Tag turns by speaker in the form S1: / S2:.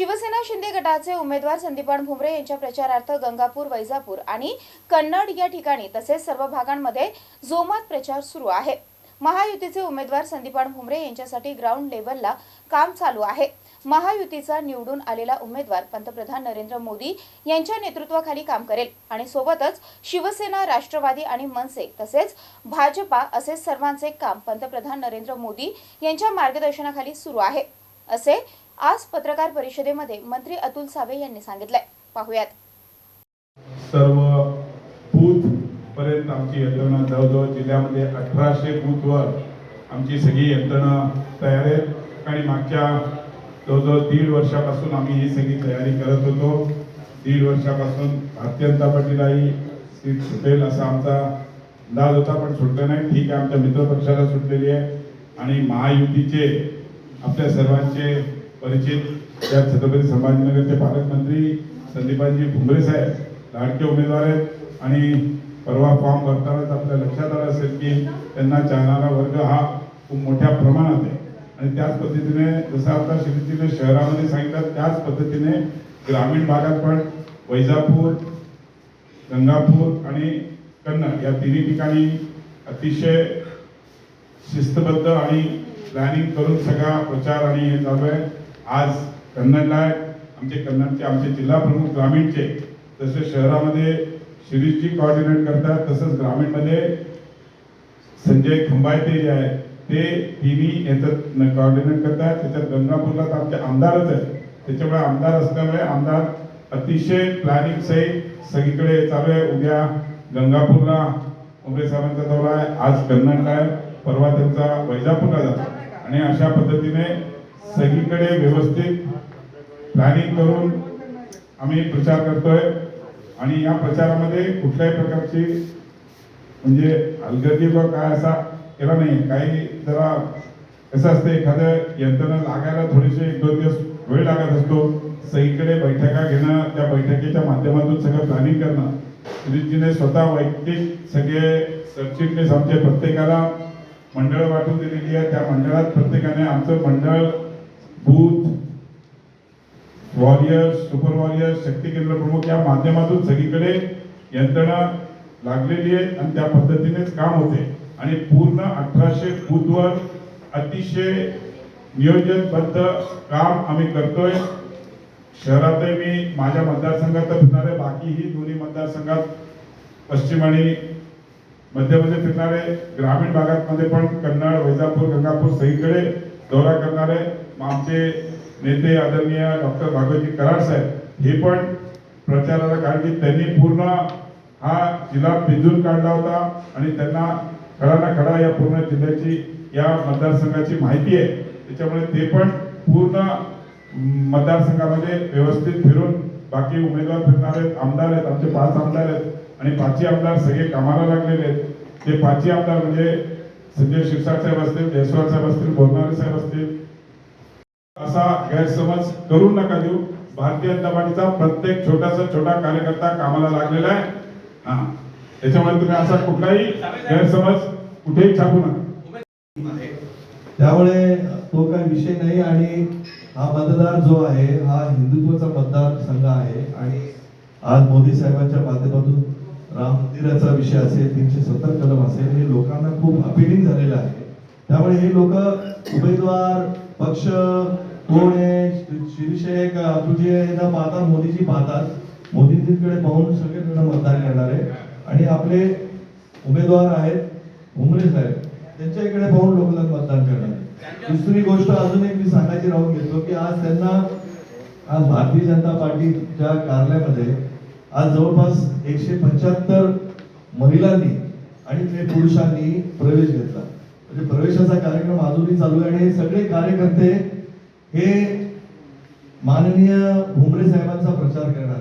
S1: शिवसेना शिंदे गटाचे उमेदवार संदीपान भुमरे यांच्या प्रचारार्थ गंगापूर वैजापूर आणि कन्नड या ठिकाणी तसेच सर्व भागांमध्ये जोमात प्रचार सुरू आहे. महायुतीचे उमेदवार संदीपान भुमरे यांच्यासाठी ग्राउंड लेवलला काम चालू आहे. महायुतीचा निवडून आलेला उमेदवार पंतप्रधान नरेंद्र मोदी यांच्या नेतृत्वाखाली काम करेल आणि सोबतच शिवसेना राष्ट्रवादी आणि मनसे तसेच भाजपा असे सर्वांचे काम पंतप्रधान नरेंद्र मोदी यांच्या मार्गदर्शनाखाली सुरू आहे. असे आज पत्रकार परिषदेमध्ये मंत्री अतुल सावे यांनी सांगितलंय. पाहुयात.
S2: सर्व बूथ पर्यंत आमची यंत्रणा जवळजवळ जिल्ह्यामध्ये अठराशे बूथवर आमची सगळी यंत्रणा तयार आहे आणि मागच्या जवळजवळ दीड वर्षापासून आम्ही ही सगळी तयारी करत होतो. दीड वर्षापासून भारतीय जनता पार्टीलाही सीट सुटेल असा आमचा अंदाज होता पण सुटलं नाही. ठीक आहे आमच्या मित्रपक्षाला सुटलेली आहे. आणि महायुतीचे आपल्या सर्वांचे परिचित त्या छत्रपती संभाजीनगरचे पालकमंत्री संदीपानजी भुमरे साहेब लाडके उमेदवार आहेत. आणि परवा फॉर्म भरतानाच आपल्या लक्षात आलं असेल की त्यांना चालणारा वर्ग हा खूप मोठ्या प्रमाणात आहे. आणि त्याच पद्धतीने जसं आता श्रीतीने शहरामध्ये सांगितलं त्याच पद्धतीने ग्रामीण भागात पण वैजापूर गंगापूर आणि कन्नड या तिन्ही ठिकाणी अतिशय शिस्तबद्ध आणि प्लॅनिंग करून सगळा प्रचार आणि हे चालू आहे. आज कन्नडला आहे आमचे कन्नडचे आमचे जिल्हा प्रमुख ग्रामीणचे तसेच शहरामध्ये शिरीषजी कॉर्डिनेट करतात तसंच ग्रामीणमध्ये संजय खंबायते जे आहे ते तिन्ही याच्यात कॉर्डिनेट करतात. त्याच्यात गंगापूरला तर आमचे आमदारच आहेत. त्याच्यामुळे आमदार असल्यामुळे आमदार अतिशय प्लॅनिंग सहित सगळीकडे चालू आहे. उद्या गंगापूरला उमरे साहेबांचा दौरा आहे. आज कन्नडला आहे. परवा त्यांचा वैजापूरला जातो. आणि अशा पद्धतीने सगळीकडे व्यवस्थित प्लॅनिंग करून आम्ही प्रचार करतोय. आणि या प्रचारामध्ये कुठल्याही प्रकारची म्हणजे अलगर्दी किंवा काय असा केला नाही. काही जरा कसं असतं एखाद्या यंत्रणा लागायला थोडेसे एक दोन दिवस वेळ लागत असतो. सगळीकडे बैठका घेणं त्या बैठकीच्या माध्यमातून सगळं प्लॅनिंग करणं. सुनीतजीने स्वतः वैयक्तिक सगळे सरचिटणीस आमचे प्रत्येकाला मंडळ वाटून दिलेली आहे. त्या मंडळात प्रत्येकाने आमचं मंडळ बूथ वॉरियर्स सुपर वॉरियर्स शक्ती केंद्र प्रमुख या माध्यमातून सगळीकडे यंत्रणा लागलेली आहे आणि त्या पद्धतीनेच काम होते. आणि पूर्ण अठराशे बूथवर अतिशय नियोजनबद्ध काम आम्ही करतोय. शहरातही मी माझ्या मतदारसंघात फिरणार आहे बाकीही दोन्ही मतदारसंघात पश्चिम आणि मध्यमध्ये फिरणारे ग्रामीण भागात मध्ये पण कन्नड वैजापूर गंगापूर सगळीकडे दौरा करणारे आमचे नेते आदरणीय डॉक्टर भागवतजी कराड साहेब हे पण प्रचाराला कारण की त्यांनी पूर्ण हा जिल्हा पिंजून काढला होता आणि त्यांना खडा ना खडा या पूर्ण जिल्ह्याची या मतदारसंघाची माहिती आहे. त्याच्यामुळे ते पण पूर्ण मतदारसंघामध्ये व्यवस्थित फिरून बाकी उमेदवार फिरणार आहेत आमदार आहेत आमचे पाच आमदार आहेत आणि पाचही आमदार सगळे कामाला लागलेले आहेत. ते पाचही आमदार म्हणजे संजय शिरसाट साहेब असतील जयस्वाल साहेब असतील बोलणारे साहेब असतील असा गैरसमज करू नका देऊ. भारतीय जनता पार्टीचा प्रत्येक छोटासा छोटा कार्यकर्ता कामाला लागलेला आहे. हा. त्याच्यामुळे तुम्ही असा कुठलाही गैरसमज कुठेही छापू नका.
S3: त्यामुळे तो काही विषय नाही आणि हा मतदार जो आहे हा हिंदुत्वाचा मतदारसंघ आहे आणि आज मोदी साहेबांच्या माध्यमातून राम मंदिराचा विषय असेल तीनशे सत्तर कलम असेल हे लोकांना खूप अपिलिंग झालेलं आहे. त्यामुळे हे लोक उमेदवार पक्ष कोण आहे शिरीषे का तुझे आहे न पाहता मोदीजी पाहतात. मोदीजींकडे पाहून सगळेजण मतदान करणार. आहे आणि आपले उमेदवार आहेत उमरे साहेब. त्यांच्या इकडे पाहून लोक मतदान करणार. दुसरी गोष्ट अजून एक मी सांगायची राहून घेतो की आज त्यांना आज भारतीय जनता पार्टीच्या कार्यालयामध्ये आज जवळपास एकशे पंच्याहत्तर महिलांनी आणि ते पुरुषांनी प्रवेश घेतला. म्हणजे प्रवेशाचा कार्यक्रम अजूनही चालू आहे आणि सगळे कार्यकर्ते हे माननीय भुमरे साहेबांचा प्रचार करणार.